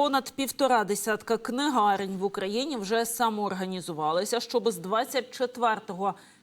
Понад півтора десятка книгарень в Україні вже самоорганізувалися, щоб з 24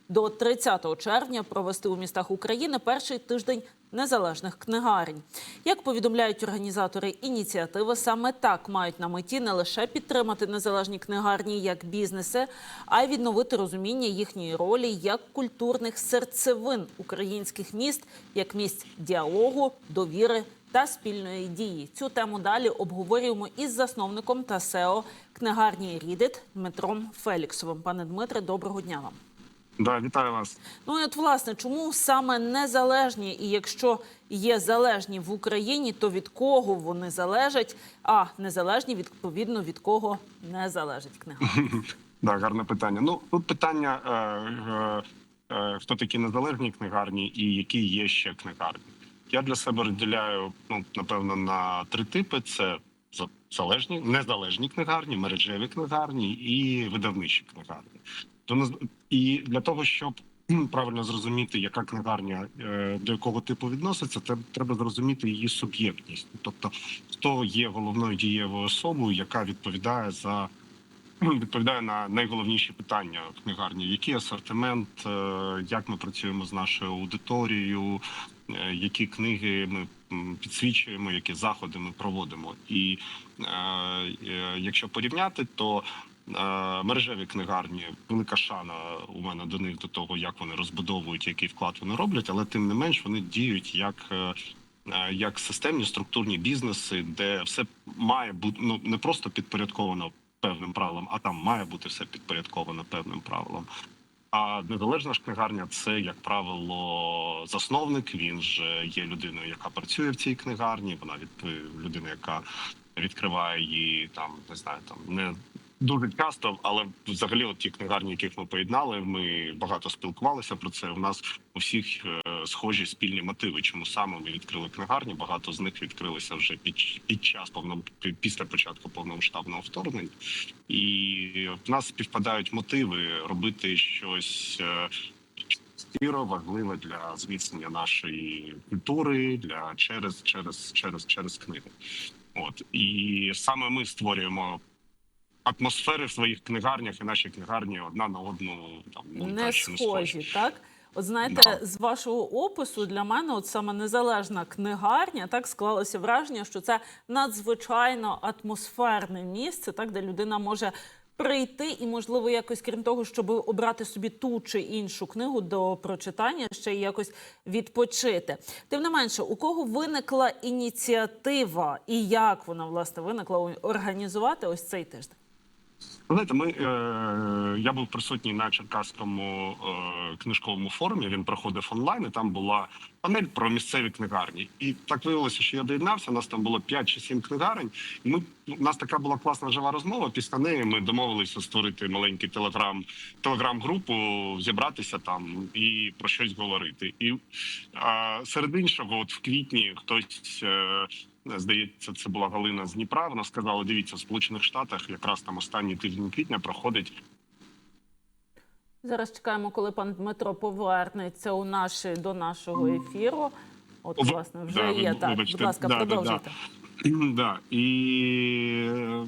до 30 червня провести у містах України перший тиждень незалежних книгарень. Як повідомляють організатори ініціативи, саме так мають на меті не лише підтримати незалежні книгарні як бізнеси, а й відновити розуміння їхньої ролі як культурних серцевин українських міст, як місць діалогу, довіри та спільної дії. Цю тему далі обговорюємо із засновником та СЕО книгарні Рідит Дмитром Феліксовим. Пане Дмитре, доброго дня вам. Да, вітаю вас. Ну і от власне, чому саме незалежні, і якщо є залежні в Україні, то від кого вони залежать? А незалежні відповідно від кого не залежить книга. Да, гарне питання. Ну тут питання: е, е, е, хто такі незалежні книгарні і які є ще книгарні. Я для себе розділяю ну напевно на три типи: це залежні, незалежні книгарні, мережеві книгарні і видавничі книгарні. То і для того, щоб правильно зрозуміти, яка книгарня е, до якого типу відноситься, треба зрозуміти її суб'єктність, тобто хто є головною дієвою особою, яка відповідає за відповідає на найголовніші питання в книгарні: який асортимент, е, як ми працюємо з нашою аудиторією, які книги ми підсвічуємо, які заходи ми проводимо. І е, е, якщо порівняти, то е, мережеві книгарні велика шана у мене до них до того, як вони розбудовують, який вклад вони роблять, але тим не менш вони діють як. е, е, Як системні структурні бізнеси, де все має бути ну не просто підпорядковано певним правилам, а там має бути все підпорядковано певним правилам. А незалежна ж книгарня це, як правило, засновник. Він же є людиною, яка працює в цій книгарні. Вона від людина, яка відкриває її там, не знаю, там не дуже часто, але взагалі, от ті книгарні, яких ми поєднали, ми багато спілкувалися про це. У нас у всіх е, схожі спільні мотиви. Чому саме ми відкрили книгарні? Багато з них відкрилися вже під, під час повно після початку повномасштабного вторгнення, і в нас співпадають мотиви робити щось. е, Щиро важливе для зміцнення нашої культури для через через через через книги. От і саме ми створюємо атмосфери в своїх книгарнях, і наші книгарні одна на одну там ну, не краще схожі, так? От знаєте, Да. з вашого опису для мене, от саме незалежна книгарня, так склалося враження, що це надзвичайно атмосферне місце, так де людина може прийти і, можливо, якось крім того, щоб обрати собі ту чи іншу книгу до прочитання, ще й якось відпочити. Тим не менше, у кого виникла ініціатива і як вона власне виникла організувати ось цей тиждень? Знаєте, ми е, я був присутній на Черкаському е, книжковому форумі. Він проходив онлайн. і Там була панель про місцеві книгарні. І так виявилося, що я доєднався. У нас там було 5 чи 7 книгарень. І ми у нас така була класна жива розмова. Після неї ми домовилися створити маленький телеграм, телеграм-групу, зібратися там і про щось говорити. І е, серед іншого, от в квітні хтось. Е, Здається, це була Галина з Дніпра. Вона сказала: дивіться, в Сполучених Штатах якраз там останній тиждень квітня проходить Зараз чекаємо, коли пан Дмитро повернеться у наші до нашого ефіру. От, власне, вже да, є ви- так. вибачте. Будь ласка, Да, да, да. Да, і е,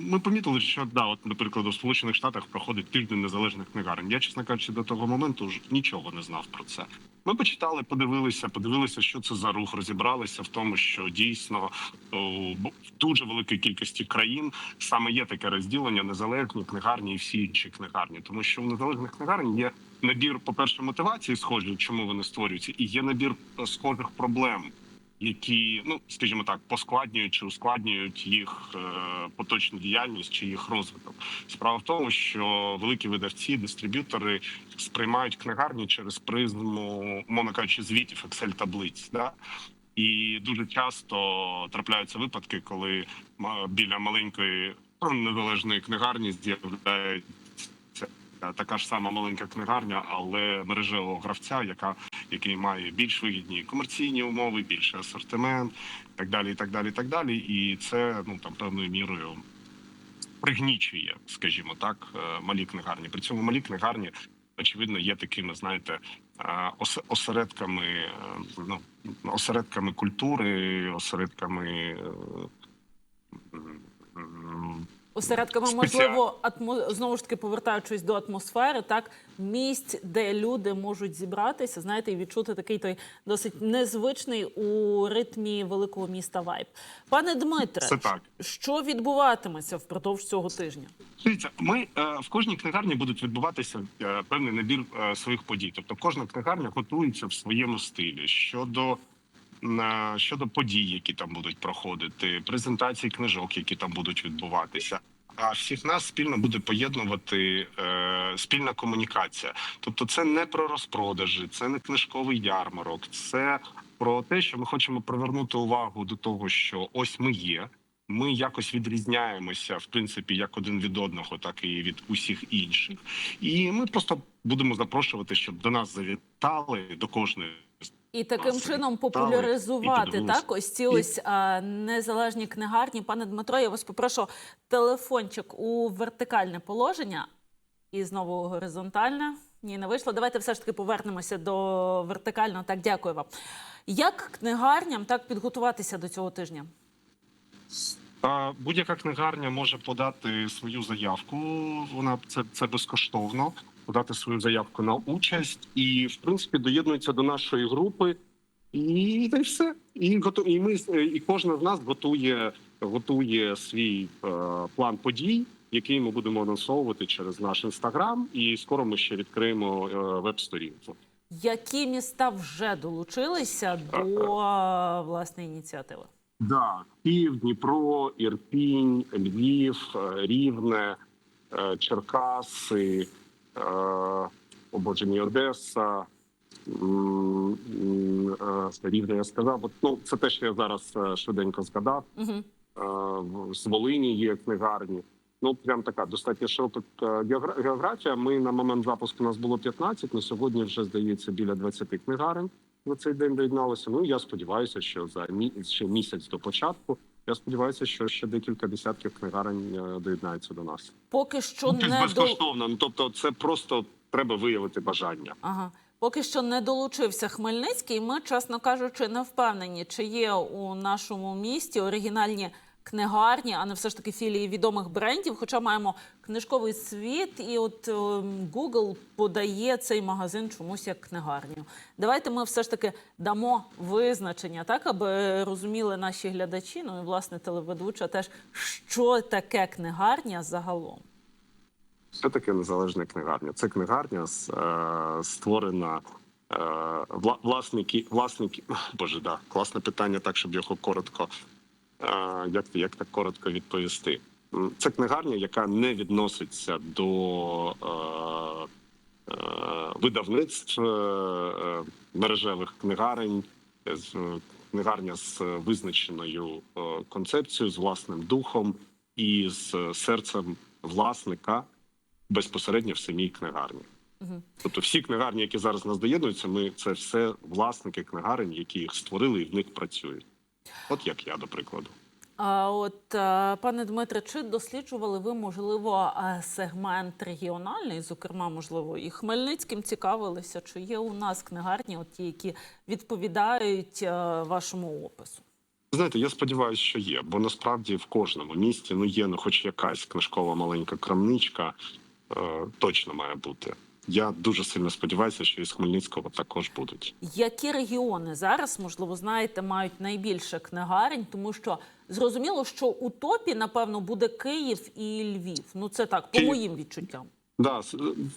ми помітили, що да, от, наприклад, у Сполучених Штатах проходить тиждень незалежних книгарень. Я, чесно кажучи, до того моменту ж нічого не знав про це. Ми почитали, подивилися, подивилися, що це за рух, розібралися в тому, що дійсно в дуже великій кількості країн саме є таке розділення незалежні книгарні і всі інші книгарні, тому що у незалежних книгарень є набір, по перше, мотивації схожі, чому вони створюються, і є набір е, схожих проблем які, ну скажімо так, поскладнюють чи ускладнюють їх е, поточну діяльність чи їх розвиток. Справа в тому, що великі видавці, дистриб'ютори сприймають книгарні через призму, мовно кажучи, звітів Excel таблиць. Да? І дуже часто трапляються випадки, коли біля маленької незалежної книгарні з'являється така ж сама маленька книгарня, але мережевого гравця, яка який має більш вигідні комерційні умови, більший асортимент, так далі, і так далі, і так далі. І це ну там певною мірою пригнічує, скажімо так, е, малі книгарні. При цьому малі книгарні. Очевидно, є такими, знаєте, е, осередками, е, ну осередками культури, осередками Осередками, Спеціально. можливо, атмо... знову ж таки повертаючись до атмосфери, так місць, де люди можуть зібратися, знаєте, і відчути такий той досить незвичний у ритмі великого міста вайб. Пане Дмитре, Це так. що відбуватиметься впродовж цього тижня? Дивіться, ми е, в кожній книгарні будуть відбуватися е, певний набір е, своїх подій. Тобто кожна книгарня готується в своєму стилі щодо. Щодо подій, які там будуть проходити, презентацій книжок, які там будуть відбуватися, а всіх нас спільно буде поєднувати е, спільна комунікація. Тобто, це не про розпродажі, це не книжковий ярмарок, це про те, що ми хочемо привернути увагу до того, що ось ми є. Ми якось відрізняємося, в принципі, як один від одного, так і від усіх інших. І ми просто будемо запрошувати, щоб до нас завітали до кожної. І таким чином популяризувати подивилися. так ось ці ось а, незалежні книгарні. Пане Дмитро, я вас попрошу телефончик у вертикальне положення і знову горизонтальне. Ні, не вийшло. Давайте все ж таки повернемося до вертикального. Так, дякую вам. Як книгарням так підготуватися до цього тижня? Будь-яка книгарня може подати свою заявку. Вона це, це безкоштовно. Подати свою заявку на участь, і в принципі доєднується до нашої групи. І та й все. І готу... і ми і кожна з нас готує готує свій е, план подій, який ми будемо анонсовувати через наш інстаграм. І скоро ми ще відкриємо е, веб-сторінку. Які міста вже долучилися до а, власне ініціативи? Да, Київ, Дніпро, Ірпінь, Львів, е, Рівне, е, Черкаси, е, о Боже мій, Одеса. е, Рівне я сказав. От, Ну, це те, що я зараз е, швиденько згадав. В- З Волині є книгарні. Ну, прям така достатньо широка географія. Ми на момент запуску у нас було 15, на сьогодні вже здається біля 20 книгарень на цей день доєдналося. Ну я сподіваюся, що за мі- ще місяць до початку. Я сподіваюся, що ще декілька десятків книгарень е, доєднаються до нас. Поки що Ну, не до безкоштовно. Ну тобто, це просто треба виявити бажання. Ага. Поки що не долучився Хмельницький. Ми, чесно кажучи, не впевнені, чи є у нашому місті оригінальні книгарні, а не все ж таки філії відомих брендів. Хоча маємо книжковий світ, і от ем, Google подає цей магазин чомусь як книгарню. Давайте ми все ж таки дамо визначення, так аби розуміли наші глядачі, ну і власне телеведуча теж, що таке книгарня загалом. Що таке незалежна книгарня? Це книгарня е, створена е, вла- власники, власники. Боже, да, класне питання, так щоб його коротко. Е, Як, як так коротко відповісти? Це книгарня, яка не відноситься до е, е, видавництв е, е, мережевих книгарень, з- книгарня з визначеною е, концепцією, з власним духом і з серцем власника безпосередньо в самій книгарні. Мгм. Тобто, всі книгарні, які зараз нас доєднуються, ми це все власники книгарень, які їх створили і в них працюють. От як я, до прикладу. А от е, пане Дмитре, чи досліджували ви можливо е, сегмент регіональний, зокрема, можливо, і Хмельницьким цікавилися, чи є у нас книгарні, от ті, які відповідають е, вашому опису? Знаєте, я сподіваюся, що є, бо насправді в кожному місті ну є ну, хоч якась книжкова маленька крамничка, е, точно має бути. Я дуже сильно сподіваюся, що із Хмельницького також будуть. Які регіони зараз, можливо, знаєте, мають найбільше книгарень, тому що зрозуміло, що у топі, напевно, буде Київ і Львів. Ну це так, по Київ. моїм відчуттям. Да,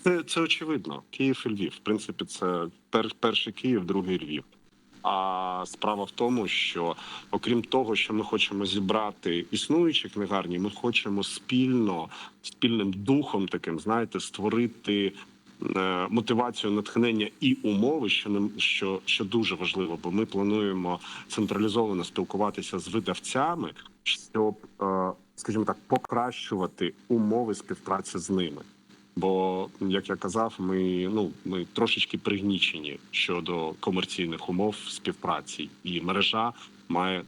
це, це очевидно. Київ і Львів. В принципі, це пер, перший Київ, другий Львів. А справа в тому, що окрім того, що ми хочемо зібрати існуючі книгарні, ми хочемо спільно, спільним духом таким, знаєте, створити мотивацію, натхнення і умови, що нам що, що дуже важливо, бо ми плануємо централізовано спілкуватися з видавцями, щоб, е, скажімо так, покращувати умови співпраці з ними. Бо, як я казав, ми ну ми трошечки пригнічені щодо комерційних умов співпраці, і мережа має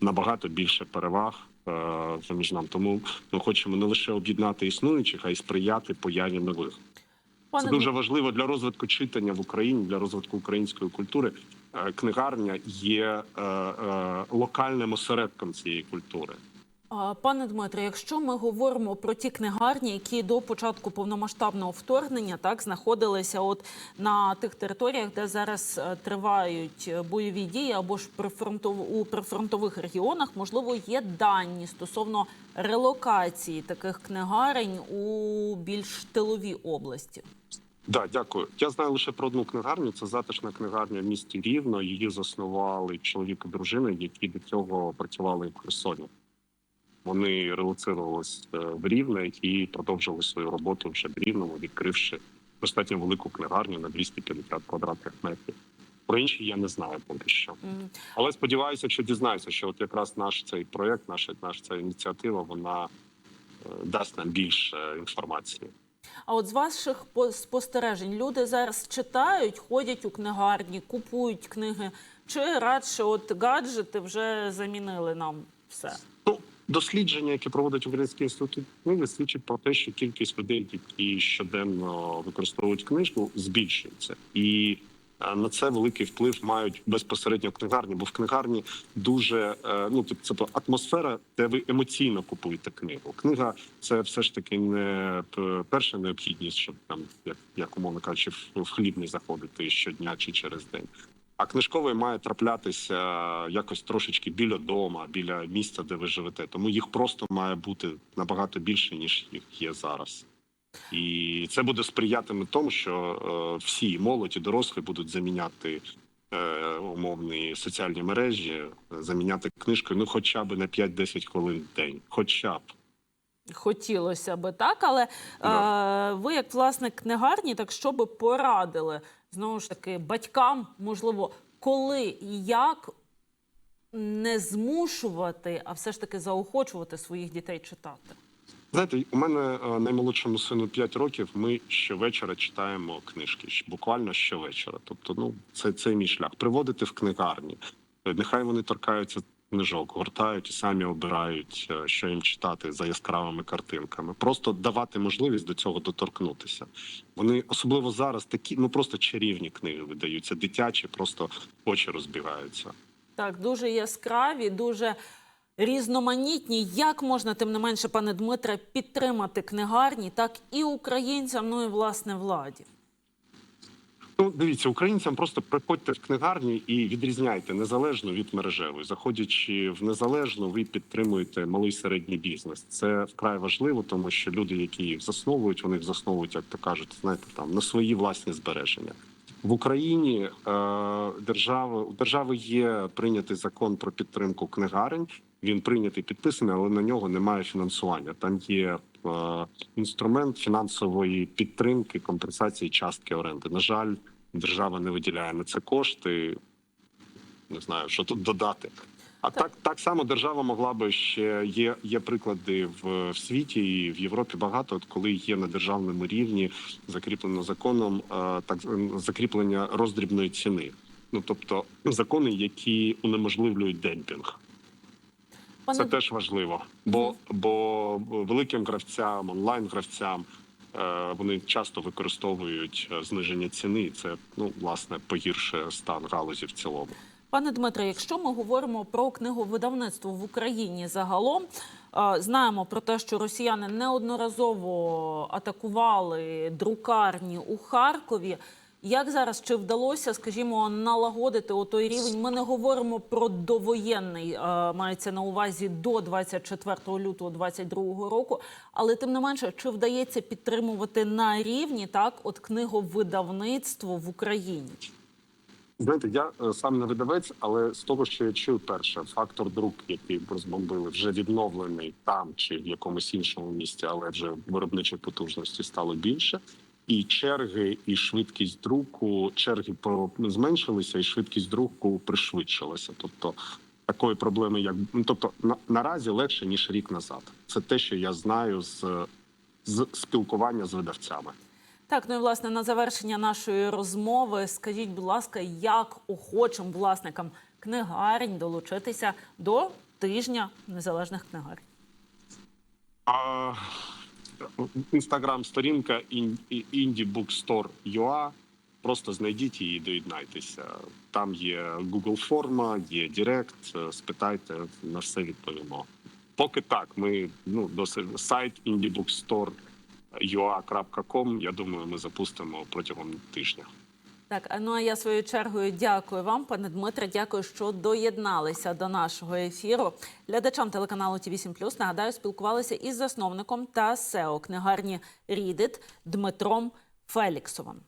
набагато більше переваг е, між нам. Тому ми хочемо не лише об'єднати існуючих, а й сприяти появі нових. Пане Це дуже важливо для розвитку читання в Україні, для розвитку української культури. Е, Книгарня є е, е, локальним осередком цієї культури. Пане Дмитре, якщо ми говоримо про ті книгарні, які до початку повномасштабного вторгнення так знаходилися от на тих територіях, де зараз е, тривають е, бойові дії, або ж прифронтов... у прифронтових регіонах, можливо, є дані стосовно релокації таких книгарень у більш тилові області. Да, дякую. Я знаю лише про одну книгарню. Це затишна книгарня в місті Рівно. Її заснували чоловік і дружина, які до цього працювали в Херсоні. Вони релоцирувалися е, в Рівне і продовжили свою роботу вже в Рівному, відкривши достатньо велику книгарню на 250 квадратних метрів. Про інші я не знаю поки що. Але сподіваюся, що дізнаюся, що от якраз наш цей проект, наша наша ця ініціатива, вона е, дасть нам більше інформації. А от з ваших по- спостережень люди зараз читають, ходять у книгарні, купують книги, чи радше от гаджети вже замінили нам все? Дослідження, яке проводить Український інститут книги, свідчить про те, що кількість людей, які щоденно використовують книжку, збільшується, і е, на це великий вплив мають безпосередньо книгарні, бо в книгарні дуже е, ну тобто атмосфера, де ви емоційно купуєте книгу. Книга це все ж таки не перша необхідність, щоб там як, як умовно кажучи, в хліб не заходити щодня чи через день. А книжковий має траплятися якось трошечки біля дома, біля місця, де ви живете. Тому їх просто має бути набагато більше ніж їх є зараз. І це буде сприятиме тому, що е, всі молоді, дорослі будуть заміняти е, умовні соціальні мережі, е, заміняти книжкою, ну хоча б на 5-10 хвилин в день, хоча б. Хотілося би так, але е, ви, як власник книгарні, так що би порадили знову ж таки батькам, можливо, коли і як не змушувати, а все ж таки заохочувати своїх дітей читати. Знаєте, у мене е, наймолодшому сину 5 років. Ми щовечора читаємо книжки, буквально щовечора. Тобто, ну це, це мій шлях. Приводити в книгарні. Е, Нехай вони торкаються книжок, гортають і самі обирають, е, що їм читати за яскравими картинками. Просто давати можливість до цього доторкнутися. Вони особливо зараз такі, ну просто чарівні книги видаються, дитячі, просто очі розбігаються. Так, дуже яскраві, дуже різноманітні. Як можна, тим не менше, пане Дмитре, підтримати книгарні, так і українцям, ну і власне владі. Ну, дивіться, українцям просто приходьте в книгарні і відрізняйте незалежно від мережевої. Заходячи в незалежну, ви підтримуєте малий середній бізнес. Це вкрай важливо, тому що люди, які їх засновують, вони їх засновують, як то кажуть, знаєте, там на свої власні збереження. В Україні е, держава у держави є прийнятий закон про підтримку книгарень. Він прийнятий, підписаний, але на нього немає фінансування. Там є е, інструмент фінансової підтримки, компенсації частки оренди. На жаль, держава не виділяє на це кошти. Не знаю, що тут додати. А так, так само держава могла би ще є, є приклади в, в світі і в Європі багато, от коли є на державному рівні закріплено законом е, так закріплення роздрібної ціни. Ну тобто закони, які унеможливлюють демпінг. Пане Це теж важливо, бо бо великим гравцям, онлайн гравцям вони часто використовують е, зниження ціни. і Це ну власне погіршує стан галузі в цілому. Пане Дмитре, якщо ми говоримо про книговидавництво в Україні загалом, е, знаємо про те, що росіяни неодноразово атакували друкарні у Харкові. Як зараз чи вдалося, скажімо, налагодити о той рівень? Ми не говоримо про довоєнний, е, мається на увазі до 24 лютого 2022 року. Але тим не менше, чи вдається підтримувати на рівні так, от книговидавництво в Україні? Знаєте, я е, сам не видавець, але з того, що я чую, перше фактор друк, який розбомбили, вже відновлений там чи в якомусь іншому місті, але вже виробничої потужності стало більше. І черги, і швидкість друку, черги зменшилися, і швидкість друку пришвидшилася. Тобто такої проблеми, як ну, тобто на, наразі легше ніж рік назад. Це те, що я знаю з, з спілкування з видавцями. Так, ну і власне на завершення нашої розмови, скажіть, будь ласка, як охочим власникам книгарень долучитися до тижня незалежних книгарень? А інстаграм-сторінка indiebookstore.ua. UA. Просто знайдіть її і доєднайтеся. Там є Google форма, є Директ. Спитайте, на все відповімо. поки так. Ми ну досить сайт indiebookstore.ua.com, Я думаю, ми запустимо протягом тижня. Так, ну а я своєю чергою дякую вам, пане Дмитре. Дякую, що доєдналися до нашого ефіру. Глядачам телеканалу Ті 8 нагадаю, спілкувалися із засновником та СЕО книгарні Рідит Дмитром Феліксовим.